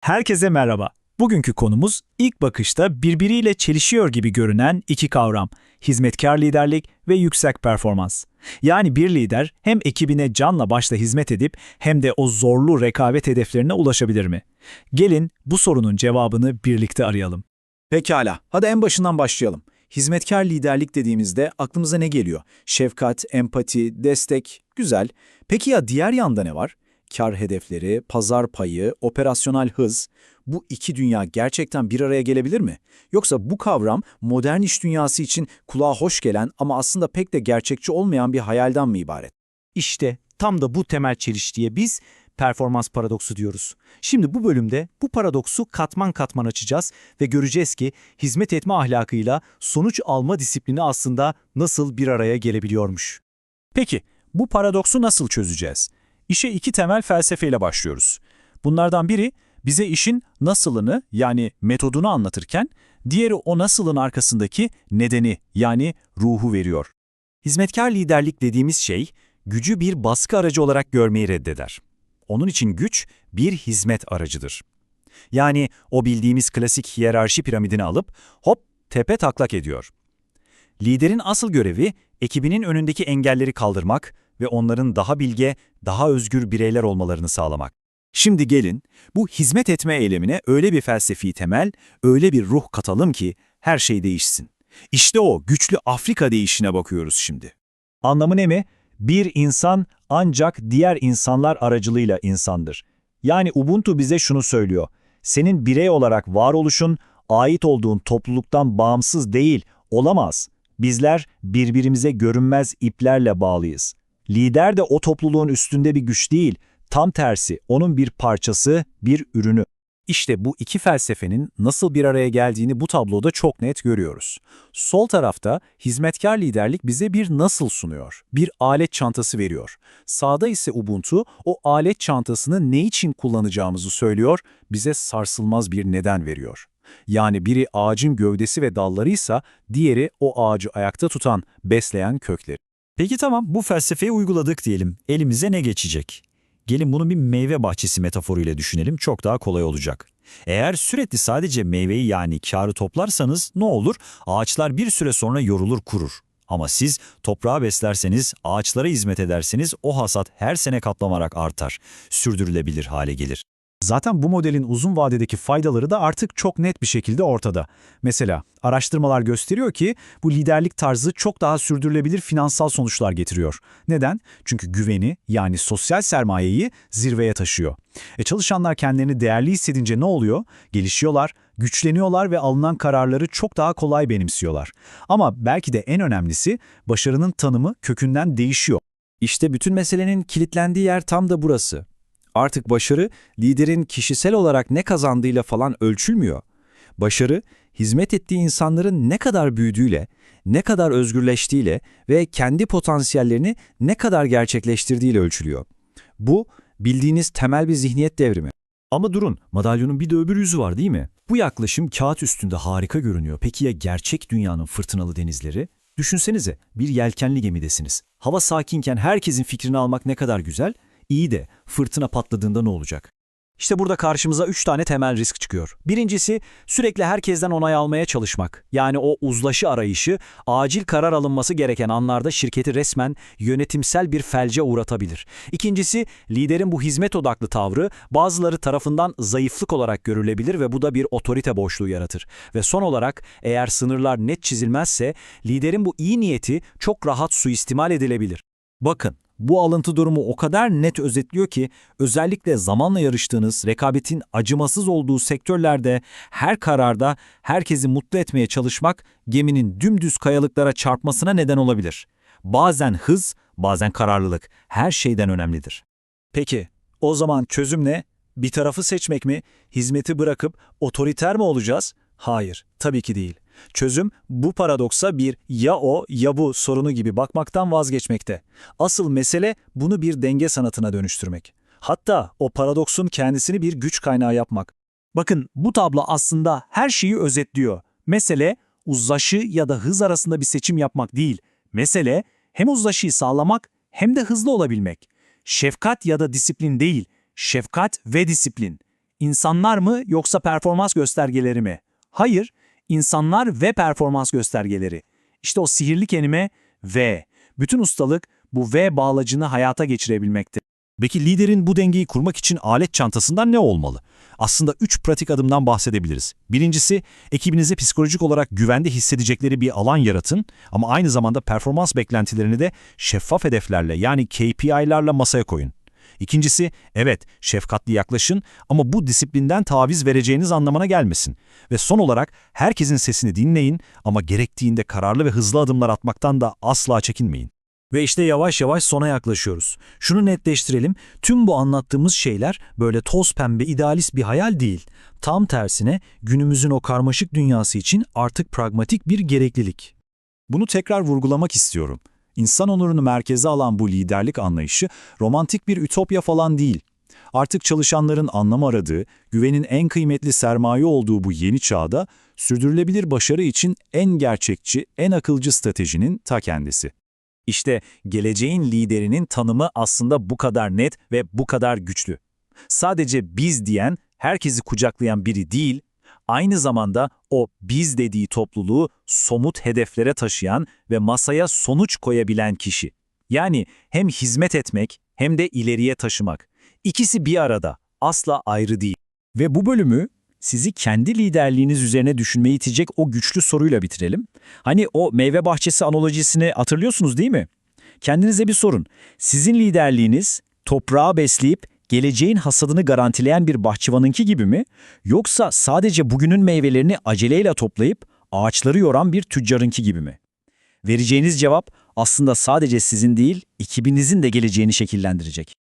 Herkese merhaba. Bugünkü konumuz ilk bakışta birbiriyle çelişiyor gibi görünen iki kavram. Hizmetkar liderlik ve yüksek performans. Yani bir lider hem ekibine canla başla hizmet edip hem de o zorlu rekabet hedeflerine ulaşabilir mi? Gelin bu sorunun cevabını birlikte arayalım. Pekala, hadi en başından başlayalım. Hizmetkar liderlik dediğimizde aklımıza ne geliyor? Şefkat, empati, destek, güzel. Peki ya diğer yanda ne var? Kar hedefleri, pazar payı, operasyonel hız. Bu iki dünya gerçekten bir araya gelebilir mi? Yoksa bu kavram modern iş dünyası için kulağa hoş gelen ama aslında pek de gerçekçi olmayan bir hayalden mi ibaret? İşte tam da bu temel çelişkiye biz performans paradoksu diyoruz. Şimdi bu bölümde bu paradoksu katman katman açacağız ve göreceğiz ki hizmet etme ahlakıyla sonuç alma disiplini aslında nasıl bir araya gelebiliyormuş. Peki bu paradoksu nasıl çözeceğiz? İşe iki temel felsefeyle başlıyoruz. Bunlardan biri bize işin nasılını yani metodunu anlatırken, diğeri o nasılın arkasındaki nedeni yani ruhu veriyor. Hizmetkar liderlik dediğimiz şey gücü bir baskı aracı olarak görmeyi reddeder. Onun için güç bir hizmet aracıdır. Yani o bildiğimiz klasik hiyerarşi piramidini alıp hop tepe taklak ediyor. Liderin asıl görevi ekibinin önündeki engelleri kaldırmak ve onların daha bilge, daha özgür bireyler olmalarını sağlamak. Şimdi gelin bu hizmet etme eylemine öyle bir felsefi temel, öyle bir ruh katalım ki her şey değişsin. İşte o güçlü Afrika değişine bakıyoruz şimdi. Anlamı ne mi? Bir insan ancak diğer insanlar aracılığıyla insandır. Yani Ubuntu bize şunu söylüyor. Senin birey olarak varoluşun, ait olduğun topluluktan bağımsız değil, olamaz. Bizler birbirimize görünmez iplerle bağlıyız. Lider de o topluluğun üstünde bir güç değil, tam tersi onun bir parçası, bir ürünü. İşte bu iki felsefenin nasıl bir araya geldiğini bu tabloda çok net görüyoruz. Sol tarafta hizmetkar liderlik bize bir nasıl sunuyor, bir alet çantası veriyor. Sağda ise Ubuntu o alet çantasını ne için kullanacağımızı söylüyor, bize sarsılmaz bir neden veriyor. Yani biri ağacın gövdesi ve dallarıysa diğeri o ağacı ayakta tutan, besleyen kökleri. Peki tamam bu felsefeyi uyguladık diyelim. Elimize ne geçecek? Gelin bunu bir meyve bahçesi metaforuyla düşünelim çok daha kolay olacak. Eğer sürekli sadece meyveyi yani karı toplarsanız ne olur? Ağaçlar bir süre sonra yorulur kurur. Ama siz toprağı beslerseniz, ağaçlara hizmet ederseniz o hasat her sene katlanarak artar, sürdürülebilir hale gelir. Zaten bu modelin uzun vadedeki faydaları da artık çok net bir şekilde ortada. Mesela araştırmalar gösteriyor ki bu liderlik tarzı çok daha sürdürülebilir finansal sonuçlar getiriyor. Neden? Çünkü güveni yani sosyal sermayeyi zirveye taşıyor. E çalışanlar kendilerini değerli hissedince ne oluyor? Gelişiyorlar, güçleniyorlar ve alınan kararları çok daha kolay benimsiyorlar. Ama belki de en önemlisi başarının tanımı kökünden değişiyor. İşte bütün meselenin kilitlendiği yer tam da burası. Artık başarı liderin kişisel olarak ne kazandığıyla falan ölçülmüyor. Başarı, hizmet ettiği insanların ne kadar büyüdüğüyle, ne kadar özgürleştiğiyle ve kendi potansiyellerini ne kadar gerçekleştirdiğiyle ölçülüyor. Bu, bildiğiniz temel bir zihniyet devrimi. Ama durun, madalyonun bir de öbür yüzü var değil mi? Bu yaklaşım kağıt üstünde harika görünüyor. Peki ya gerçek dünyanın fırtınalı denizleri? Düşünsenize, bir yelkenli gemidesiniz. Hava sakinken herkesin fikrini almak ne kadar güzel, İyi de fırtına patladığında ne olacak? İşte burada karşımıza üç tane temel risk çıkıyor. Birincisi sürekli herkesten onay almaya çalışmak. Yani o uzlaşı arayışı acil karar alınması gereken anlarda şirketi resmen yönetimsel bir felce uğratabilir. İkincisi liderin bu hizmet odaklı tavrı bazıları tarafından zayıflık olarak görülebilir ve bu da bir otorite boşluğu yaratır. Ve son olarak eğer sınırlar net çizilmezse liderin bu iyi niyeti çok rahat suistimal edilebilir. Bakın bu alıntı durumu o kadar net özetliyor ki özellikle zamanla yarıştığınız, rekabetin acımasız olduğu sektörlerde her kararda herkesi mutlu etmeye çalışmak geminin dümdüz kayalıklara çarpmasına neden olabilir. Bazen hız, bazen kararlılık her şeyden önemlidir. Peki o zaman çözüm ne? Bir tarafı seçmek mi? Hizmeti bırakıp otoriter mi olacağız? Hayır, tabii ki değil. Çözüm bu paradoksa bir ya o ya bu sorunu gibi bakmaktan vazgeçmekte. Asıl mesele bunu bir denge sanatına dönüştürmek. Hatta o paradoksun kendisini bir güç kaynağı yapmak. Bakın bu tablo aslında her şeyi özetliyor. Mesele uzlaşı ya da hız arasında bir seçim yapmak değil. Mesele hem uzlaşıyı sağlamak hem de hızlı olabilmek. Şefkat ya da disiplin değil, şefkat ve disiplin. İnsanlar mı yoksa performans göstergeleri mi? Hayır, insanlar ve performans göstergeleri. İşte o sihirli kelime V. Bütün ustalık bu V bağlacını hayata geçirebilmekte. Peki liderin bu dengeyi kurmak için alet çantasından ne olmalı? Aslında üç pratik adımdan bahsedebiliriz. Birincisi, ekibinize psikolojik olarak güvende hissedecekleri bir alan yaratın ama aynı zamanda performans beklentilerini de şeffaf hedeflerle yani KPI'larla masaya koyun. İkincisi, evet şefkatli yaklaşın ama bu disiplinden taviz vereceğiniz anlamına gelmesin. Ve son olarak herkesin sesini dinleyin ama gerektiğinde kararlı ve hızlı adımlar atmaktan da asla çekinmeyin. Ve işte yavaş yavaş sona yaklaşıyoruz. Şunu netleştirelim, tüm bu anlattığımız şeyler böyle toz pembe idealist bir hayal değil. Tam tersine günümüzün o karmaşık dünyası için artık pragmatik bir gereklilik. Bunu tekrar vurgulamak istiyorum. İnsan onurunu merkeze alan bu liderlik anlayışı romantik bir ütopya falan değil. Artık çalışanların anlam aradığı, güvenin en kıymetli sermaye olduğu bu yeni çağda sürdürülebilir başarı için en gerçekçi, en akılcı stratejinin ta kendisi. İşte geleceğin liderinin tanımı aslında bu kadar net ve bu kadar güçlü. Sadece biz diyen, herkesi kucaklayan biri değil, aynı zamanda o biz dediği topluluğu somut hedeflere taşıyan ve masaya sonuç koyabilen kişi. Yani hem hizmet etmek hem de ileriye taşımak. İkisi bir arada, asla ayrı değil. Ve bu bölümü sizi kendi liderliğiniz üzerine düşünmeyi itecek o güçlü soruyla bitirelim. Hani o meyve bahçesi analojisini hatırlıyorsunuz değil mi? Kendinize bir sorun. Sizin liderliğiniz toprağı besleyip geleceğin hasadını garantileyen bir bahçıvanınki gibi mi? Yoksa sadece bugünün meyvelerini aceleyle toplayıp ağaçları yoran bir tüccarınki gibi mi? Vereceğiniz cevap aslında sadece sizin değil, ekibinizin de geleceğini şekillendirecek.